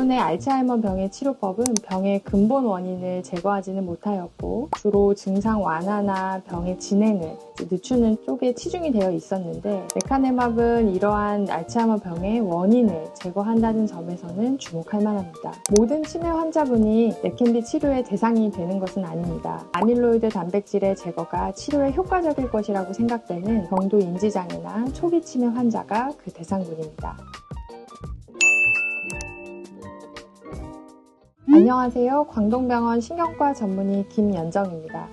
기존의 알츠하이머 병의 치료법은 병의 근본 원인을 제거하지는 못하였고 주로 증상 완화나 병의 진행을 늦추는 쪽에 치중이 되어 있었는데 레카네맙은 이러한 알츠하이머 병의 원인을 제거한다는 점에서는 주목할 만합니다. 모든 치매 환자분이 레켄비 치료의 대상이 되는 것은 아닙니다. 아밀로이드 단백질의 제거가 치료에 효과적일 것이라고 생각되는 경도 인지장애나 초기 치매 환자가 그 대상군입니다. 안녕하세요. 광동병원 신경과 전문의 김연정입니다.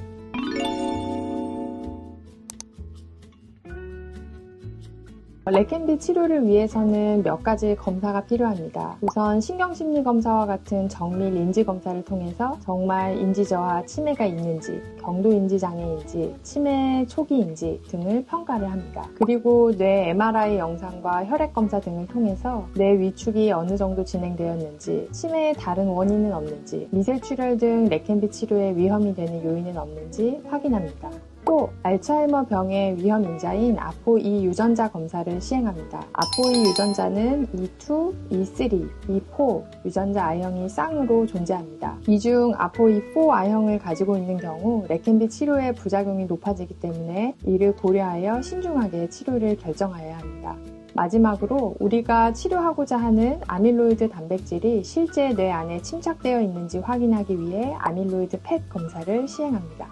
레켄비 치료를 위해서는 몇 가지 검사가 필요합니다. 우선 신경심리 검사와 같은 정밀 인지 검사를 통해서 정말 인지저하 치매가 있는지, 경도 인지 장애인지, 치매 초기인지 등을 평가를 합니다. 그리고 뇌 MRI 영상과 혈액 검사 등을 통해서 뇌 위축이 어느 정도 진행되었는지, 치매의 다른 원인은 없는지, 미세출혈 등 레켄비 치료에 위험이 되는 요인은 없는지 확인합니다. 또 알츠하이머 병의 위험 인자인 아포2 유전자 검사를 시행합니다. 아포2 유전자는 E2, E3, E4 유전자 I형이 쌍으로 존재합니다. 이 중 아포2 4I형을 가지고 있는 경우 레켄비 치료의 부작용이 높아지기 때문에 이를 고려하여 신중하게 치료를 결정하여야 합니다. 마지막으로 우리가 치료하고자 하는 아밀로이드 단백질이 실제 뇌 안에 침착되어 있는지 확인하기 위해 아밀로이드 펫 검사를 시행합니다.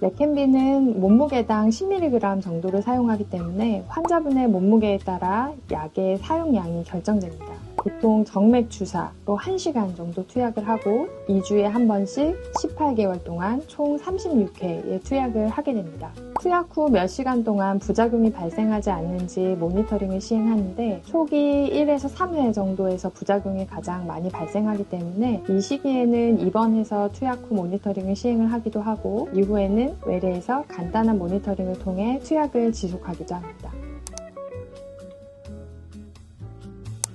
레켄비는 몸무게당 10mg 정도를 사용하기 때문에 환자분의 몸무게에 따라 약의 사용량이 결정됩니다. 보통 정맥 주사로 1시간 정도 투약을 하고 2주에 한 번씩 18개월 동안 총 36회의 투약을 하게 됩니다. 투약 후 몇 시간 동안 부작용이 발생하지 않는지 모니터링을 시행하는데 초기 1에서 3회 정도에서 부작용이 가장 많이 발생하기 때문에 이 시기에는 입원해서 투약 후 모니터링을 시행을 하기도 하고 이후에는 외래에서 간단한 모니터링을 통해 투약을 지속하기도 합니다.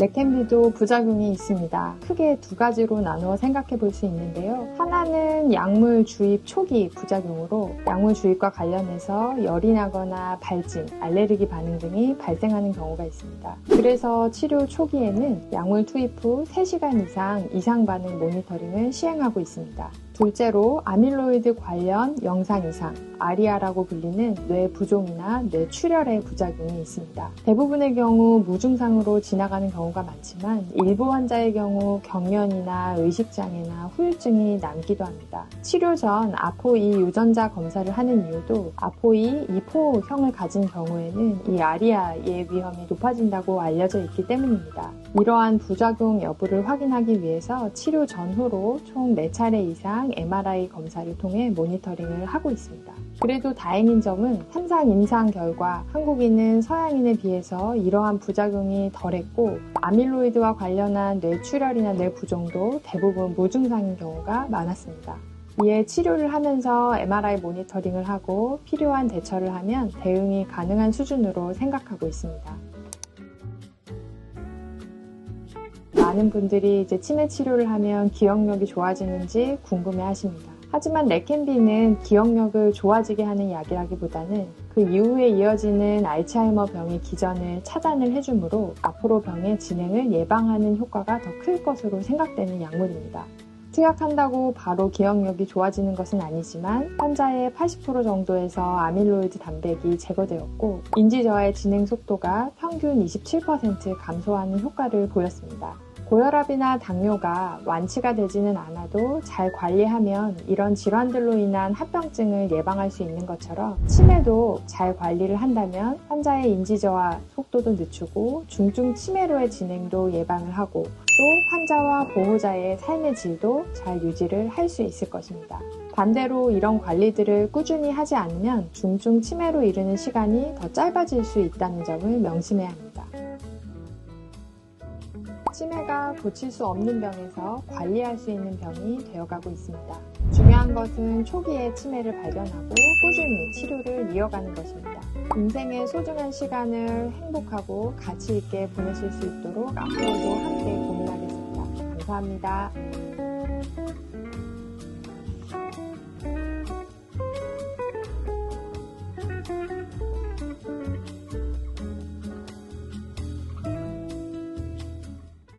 레켄비도 부작용이 있습니다. 크게 두 가지로 나누어 생각해 볼 수 있는데요. 하나는 약물 주입 초기 부작용으로 약물 주입과 관련해서 열이 나거나 발진, 알레르기 반응 등이 발생하는 경우가 있습니다. 그래서 치료 초기에는 약물 투입 후 3시간 이상 이상 반응 모니터링을 시행하고 있습니다. 둘째로 아밀로이드 관련 영상 이상, 아리아라고 불리는 뇌 부종이나 뇌 출혈의 부작용이 있습니다. 대부분의 경우 무증상으로 지나가는 경우가 많지만 일부 환자의 경우 경련이나 의식장애나 후유증이 남기도 합니다. 치료 전 아포2 유전자 검사를 하는 이유도 아포2 2포형을 가진 경우에는 이 아리아의 위험이 높아진다고 알려져 있기 때문입니다. 이러한 부작용 여부를 확인하기 위해서 치료 전후로 총 4차례 이상 MRI 검사를 통해 모니터링을 하고 있습니다. 그래도 다행인 점은 현상 임상 결과 한국인은 서양인에 비해서 이러한 부작용이 덜했고 아밀로이드와 관련한 뇌출혈이나 뇌부종도 대부분 무증상인 경우가 많았습니다. 이에 치료를 하면서 MRI 모니터링을 하고 필요한 대처를 하면 대응이 가능한 수준으로 생각하고 있습니다. 많은 분들이 이제 치매 치료를 하면 기억력이 좋아지는지 궁금해 하십니다. 하지만 레켄비는 기억력을 좋아지게 하는 약이라기보다는 그 이후에 이어지는 알츠하이머 병의 기전을 차단을 해주므로 앞으로 병의 진행을 예방하는 효과가 더 클 것으로 생각되는 약물입니다. 투약한다고 바로 기억력이 좋아지는 것은 아니지만 환자의 80% 정도에서 아밀로이드 단백이 제거되었고 인지저하의 진행 속도가 평균 27% 감소하는 효과를 보였습니다. 고혈압이나 당뇨가 완치가 되지는 않아도 잘 관리하면 이런 질환들로 인한 합병증을 예방할 수 있는 것처럼 치매도 잘 관리를 한다면 환자의 인지 저하 속도도 늦추고 중증 치매로의 진행도 예방을 하고 또 환자와 보호자의 삶의 질도 잘 유지를 할 수 있을 것입니다. 반대로 이런 관리들을 꾸준히 하지 않으면 중증 치매로 이르는 시간이 더 짧아질 수 있다는 점을 명심해야 합니다. 치매가 고칠 수 없는 병에서 관리할 수 있는 병이 되어가고 있습니다. 중요한 것은 초기에 치매를 발견하고 꾸준히 치료를 이어가는 것입니다. 인생의 소중한 시간을 행복하고 가치 있게 보내실 수 있도록 앞으로도 함께 고민하겠습니다. 감사합니다.